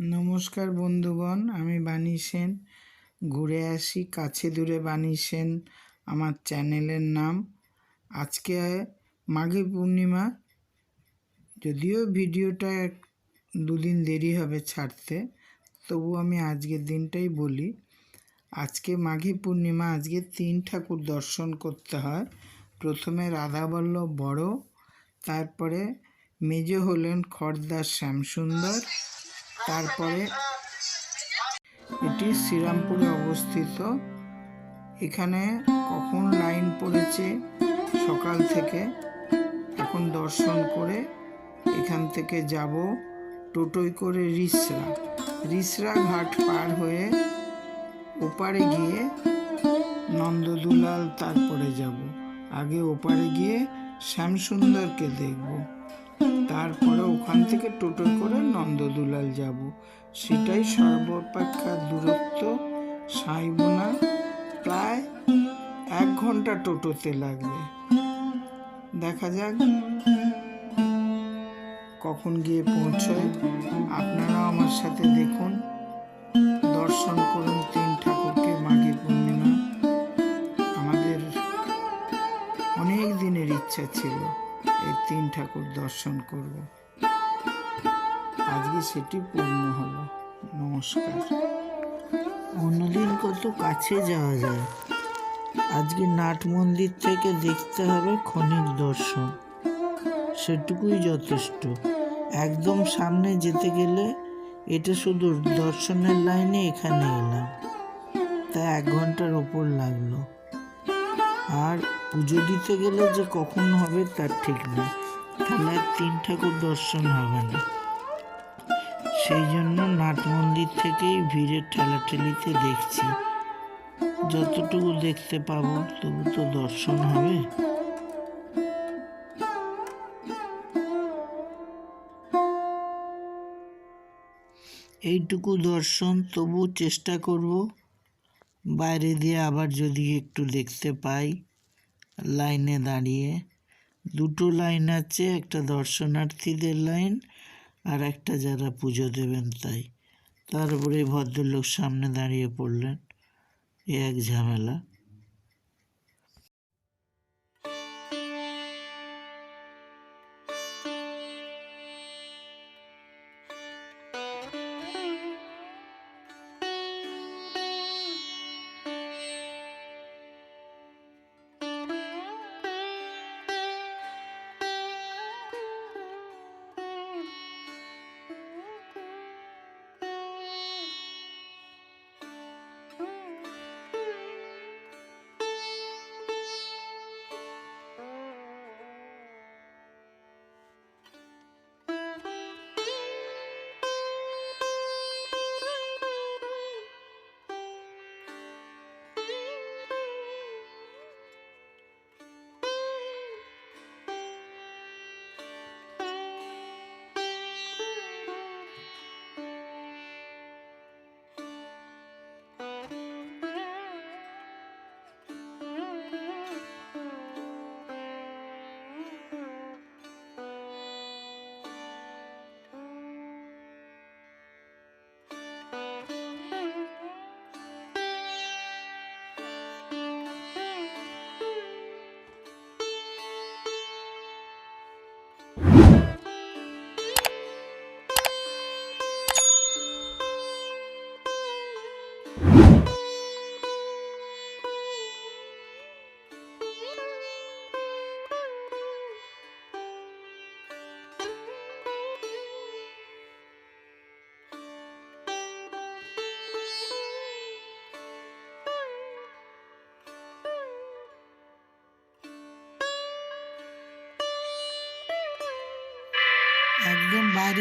নমস্কার বন্ধুগণ, আমি বাণী সেন। ঘুরে আসি কাছে দূরে বাণী সেন, আমার চ্যানেলের নাম। আজকে মাঘী পূর্ণিমা, যদিও ভিডিওটা এক- দুদিন দেরি হবে ছাড়তে, তবু আমি আজকের দিনটাই বলি। আজকে মাঘী পূর্ণিমা, আজকে তিন ঠাকুর দর্শন করতে হয়। প্রথমে রাধাবল্লভ বড়, তারপরে মেজ হলেন খড়দার শ্যামসুন্দর তারপরে এটি শ্রীরামপুরে অবস্থিত। এখানে কখন লাইন পড়েছে সকাল থেকে, এখন দর্শন করে এখান থেকে যাব টোটোয় করে রিসরা। রিসরা ঘাট পার হয়ে ওপারে গিয়ে নন্দদুলাল তারপরে যাব। আগে ওপারে গিয়ে শ্যামসুন্দরকে দেখব। তারপরে ওখান থেকে টোটো করে নন্দদুলাল যাব। সেটাই সর্বাপেক্ষা দূরত্ব সাইবোনা প্রায় এক ঘণ্টা টোটোতে লাগবে। দেখা যাক কখন গিয়ে পৌঁছয়। আপনারাও আমার সাথে দেখুন। দর্শন করুন তিন ঠাকুরকে মাঘী পূর্ণিমা। আমাদের অনেক দিনের ইচ্ছা ছিল। তিন ঠাকুর দর্শন করব। আজকে সেটি পূর্ণ হলো। নমস্কার। অন্যদিন কত কাছে যাওয়া যায়। আজকে নাট মন্দির থেকে দেখতে হবে ক্ষণিক দর্শন। সেটুকুই যথেষ্ট। একদম সামনে যেতে গেলে এটা শুধু দর্শনের লাইনে এখানে এলাম। তা এক ঘণ্টার ওপর লাগল। আর পুজো দিতে গেলে যে কখন হবে তার ঠিক নেই। তাহলে তিন ঠাকুর দর্শন হবে না। সেই জন্য নাট মন্দির থেকেই ভিড়ের ঠেলাঠেলিতে দেখছি। যতটুকু দেখতে পাবো, তবু তো দর্শন হবে। এইটুকু দর্শন, তবু চেষ্টা করব। বাইরে দিয়ে আবার যদি একটু দেখতে পাই, লাইনে দাঁড়িয়ে। দুটো লাইন আছে, একটা দর্শনার্থীদের লাইন আর একটা যারা পুজো দেবেন তাই। তারপরে ভদ্রলোক সামনে দাঁড়িয়ে পড়লেন। এক ঝামেলা।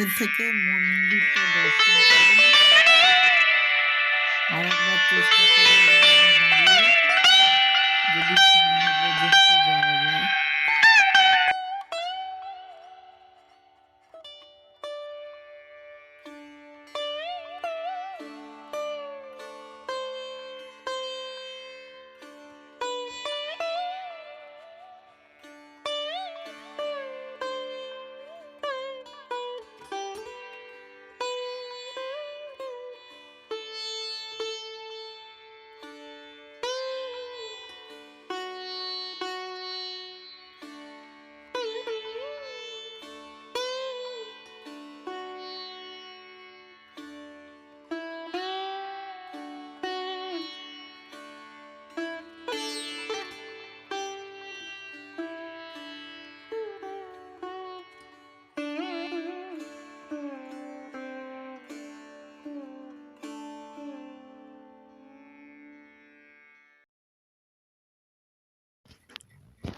বাইরে থেকে মন্দিরটা দর্শন করুন চেষ্টা করে যদি সামনে পর্যন্ত যাওয়া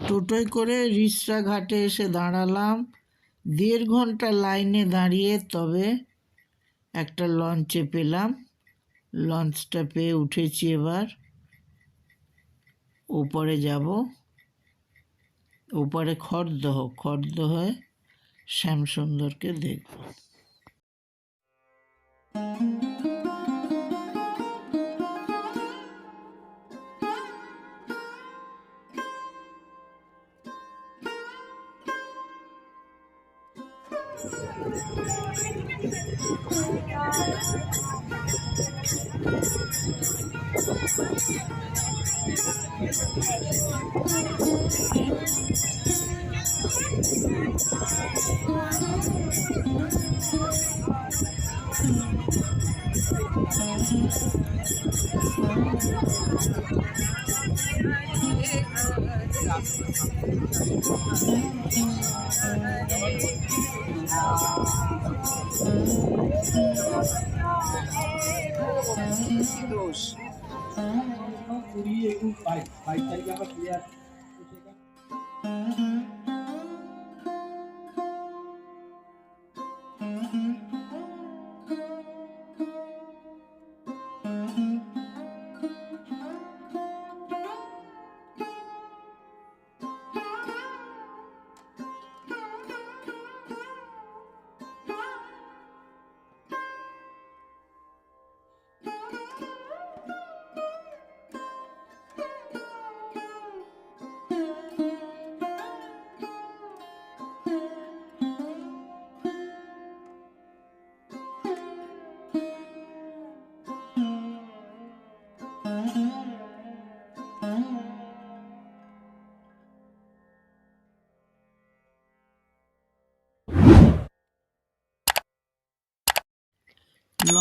টোটোয় করে রিসরা ঘাটে এসে দাঁড়ালাম। দেড় ঘণ্টা লাইনে দাঁড়িয়ে তবে একটা লঞ্চে পেলাম। লঞ্চটা পেয়ে উঠেছি এবার। ওপরে যাব। ওপরে খড়দহ, খড়দহে শ্যামসুন্দরকে দেখব। কুড়ি এবং বাইশ বাইশ তারিখে আবার প্লেয়ার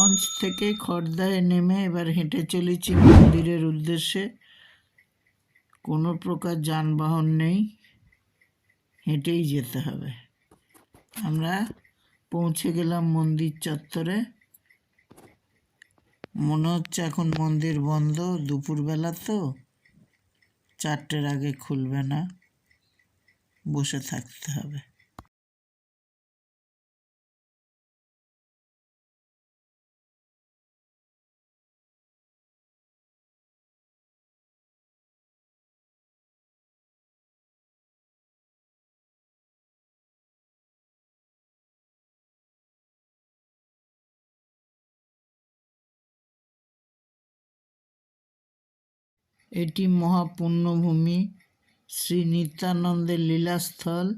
লঞ্চ থেকে খর্দায় নেমে এবার হেঁটে চলেছি মন্দিরের উদ্দেশ্যে। কোনো প্রকার যানবাহন নেই, হেঁটেই যেতে হবে। আমরা পৌঁছে গেলাম মন্দির চত্বরে। মনে হচ্ছে এখন মন্দির বন্ধ, দুপুরবেলা তো। চারটের আগে খুলবে না, বসে থাকতে হবে। এটি মহাপুণ্যভূমি। শ্রী নিত্যানন্দের লীলাস্থল,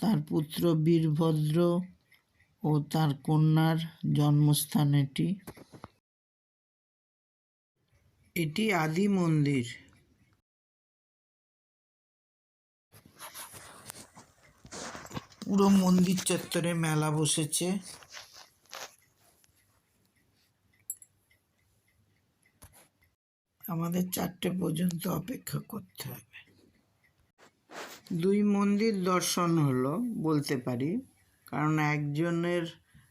তার পুত্র বীরভদ্র ও তার কন্যার জন্মস্থান এটি। এটি আদি মন্দির। পুরো মন্দির চত্বরে মেলা বসেছে। আমাদের চারটে পর্যন্ত অপেক্ষা করতে হবে। দুই মন্দির দর্শন হলো বলতে পারি, কারণ একজনের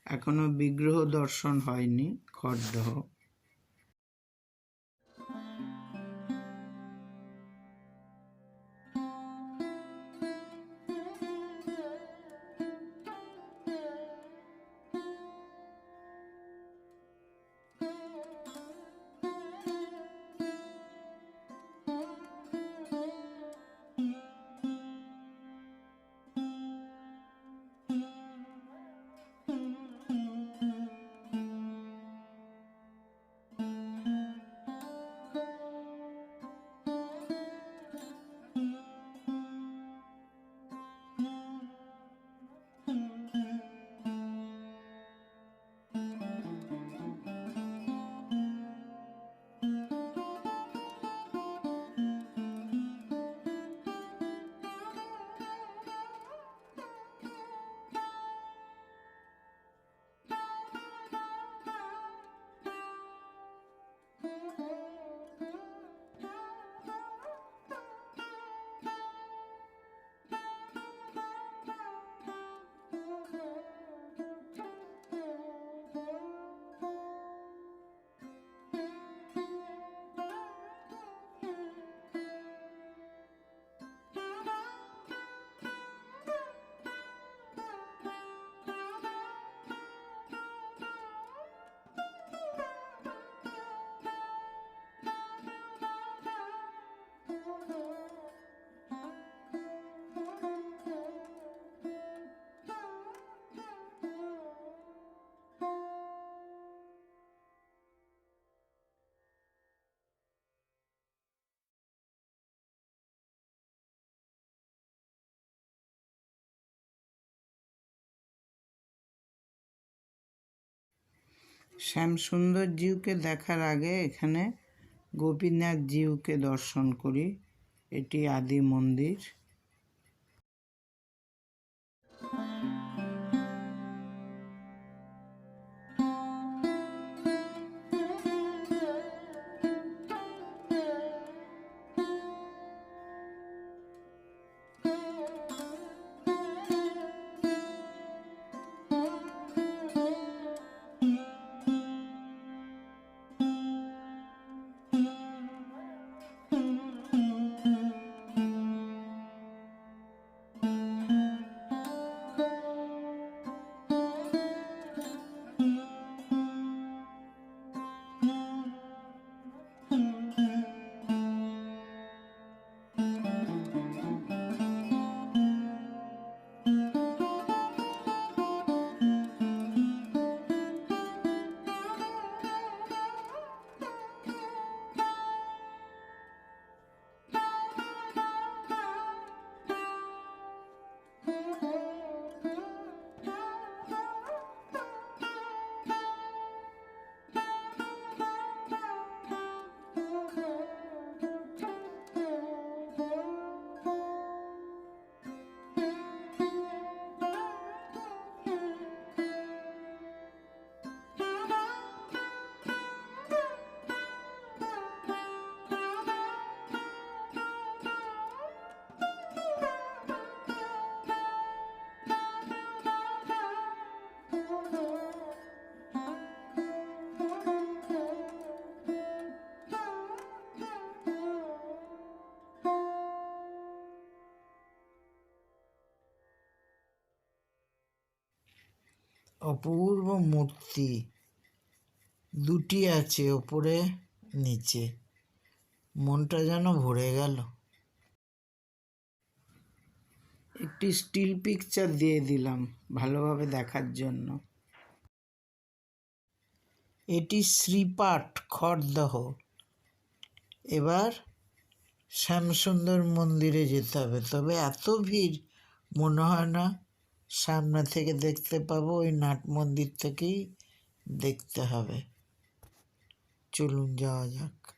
এখনও বিগ্রহ দর্শন হয়নি, খড়দহ। শ্যামসুন্দর জিউকে দেখার আগে এখানে গোপীনাথ জিউকে দর্শন করি। এটি আদি মন্দির। অপূর্ব মূর্তি। দুটি আছে ওপরে নিচে। মনটা যেন ভরে গেল। একটি স্টিল পিকচার দিয়ে দিলাম ভালোভাবে দেখার জন্য। এটি শ্রীপাঠ খড়দহ। এবার শ্যামসুন্দর মন্দিরে যেতে হবে। তবে এত ভিড় মনে হয় না সামনে থেকে দেখতে পাবো ওই নাট মন্দির থেকেই দেখতে হবে। চলুন যাওয়া যাক।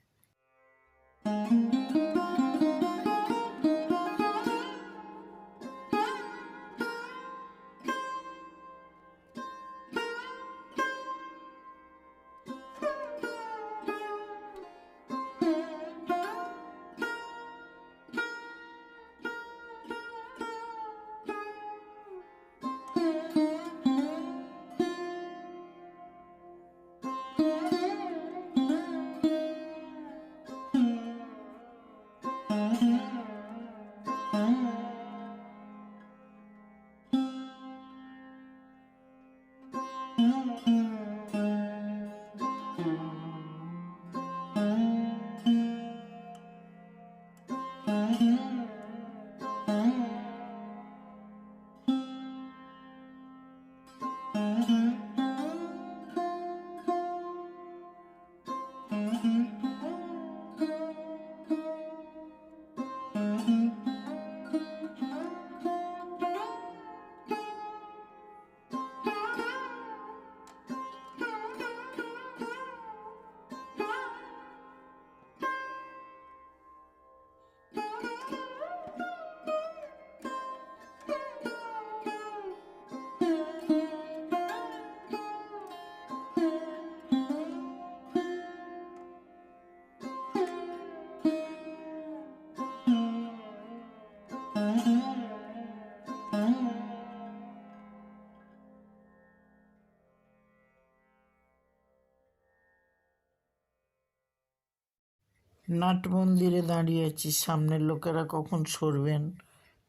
নাট মন্দিরে দাঁড়িয়ে আছি। সামনের লোকেরা কখন সরবেন?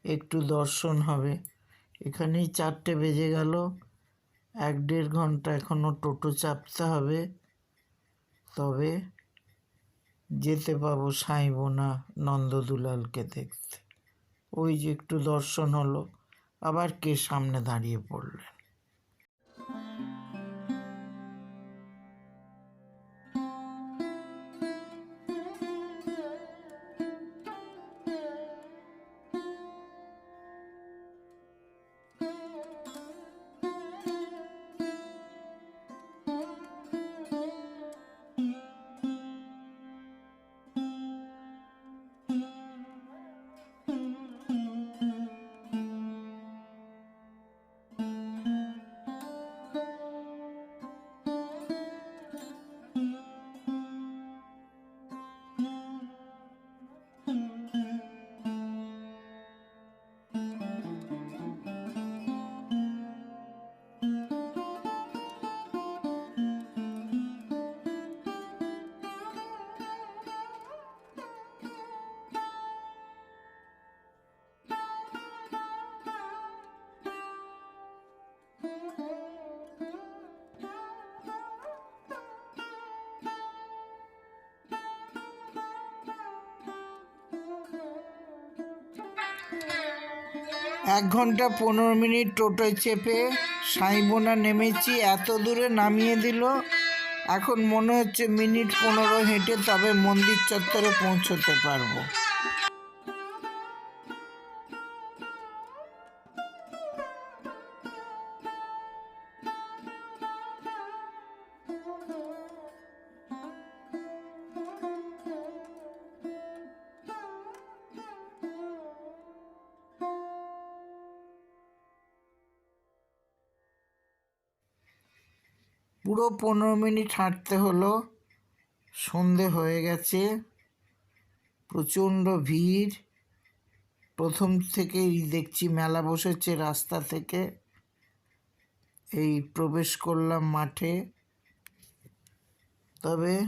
একটু দর্শন হবে। এখানেই চারটে বেজে গেল। এক দেড় ঘণ্টা এখনও টোটো চাপতে হবে। তবে যেতে পাবো সাইবোনা নন্দদুলালকে দেখতে। ওই যে একটু দর্শন হলো। আবার কে সামনে দাঁড়িয়ে পড়লেন? এক ঘণ্টা পনেরো মিনিট টোটোয় চেপে সাইবোনা নেমেছি, এত দূরে নামিয়ে দিল। এখন মনে হচ্ছে মিনিট পনেরো হেঁটে তবে মন্দির চত্বরে পৌঁছতে পারব। পুরো পনেরো মিনিট হাঁটতে হলো। সন্ধে হয়ে গেছে। প্রচণ্ড ভিড়। প্রথম থেকেই দেখছি মেলা বসেছে রাস্তা থেকে। এই প্রবেশ করলাম মাঠে। তবে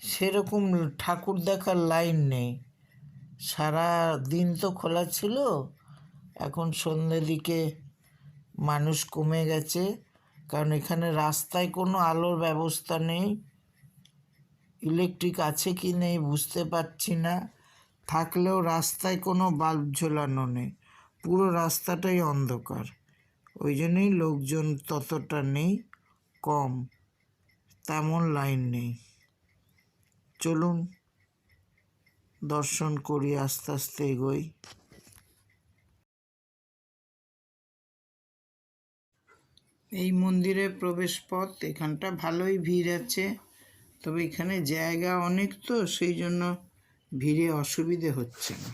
সেরকম ঠাকুর দেখার লাইন নেই। সারা দিন তো খোলা ছিল। এখন সন্ধ্যে দিকে মানুষ কমে গেছে। কারণ এখানে রাস্তায় কোনো আলোর ব্যবস্থা নেই। ইলেকট্রিক আছে কি নেই বুঝতে পারছি না। থাকলেও রাস্তায় কোনো বাল্ব ঝোলানো নেই। পুরো রাস্তাটাই অন্ধকার। ওই জন্যই লোকজন ততটা নেই, কম। তেমন লাইন নেই। চলুন, দর্শন করি, আস্তে আস্তে এগোই। এই মন্দিরের প্রবেশ পথ এখানটা ভালোই ভিড় আছে। তবে এখানে জায়গা অনেক তো, সেই জন্য ভিড়ে অসুবিধে হচ্ছে না।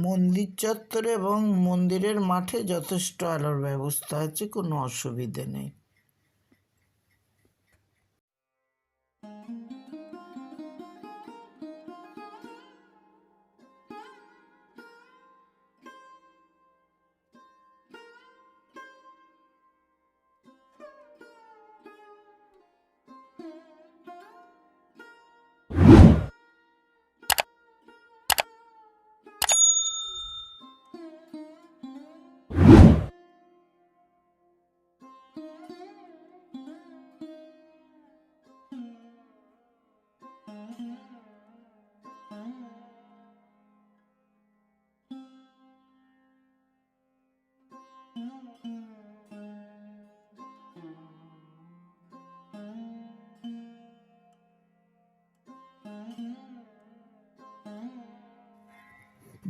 মন্দির চত্বরে এবং মন্দিরের মাঠে যথেষ্ট আলোর ব্যবস্থা আছে কোনো অসুবিধে নেই।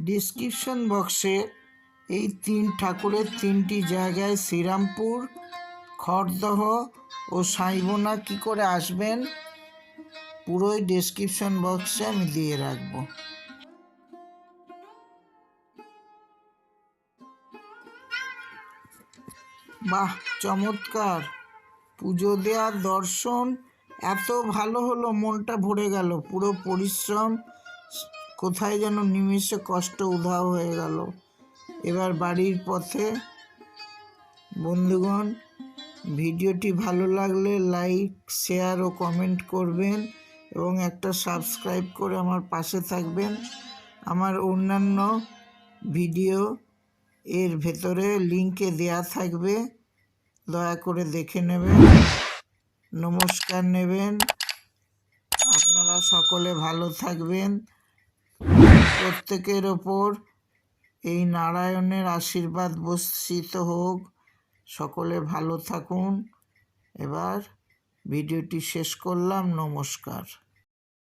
ডিসক্রিপশন বক্সে এই তিন ঠাকুরের তিনটি জায়গায় শ্রীরামপুর, খড়দহ ও সাইবোনা কী করে আসবেন, পুরোই ডিসক্রিপশন বক্সে আমি দিয়ে রাখব। বাহ, চমৎকার! পুজো দেওয়ার দর্শন, এত ভালো হলো, মনটা ভরে গেল, পুরো পরিশ্রম কোথায় যেন নিমিষে কষ্ট উধাও হয়ে গেল। এবার বাড়ির পথে। বন্ধুগণ, ভিডিওটি ভালো লাগলে লাইক, শেয়ার ও কমেন্ট করবেন এবং একটা সাবস্ক্রাইব করে আমার পাশে থাকবেন। আমার অন্যান্য ভিডিও এর ভেতরে লিঙ্কে দেয়া থাকবে। দয়া করে দেখে নেবেন। নমস্কার নেবেন। আপনারা সকলে ভালো থাকবেন। প্রত্যেকের ওপর এই নারায়ণের আশীর্বাদ বর্ষিত হোক। সকলে ভালো থাকুন। এবার ভিডিওটি শেষ করলাম। নমস্কার।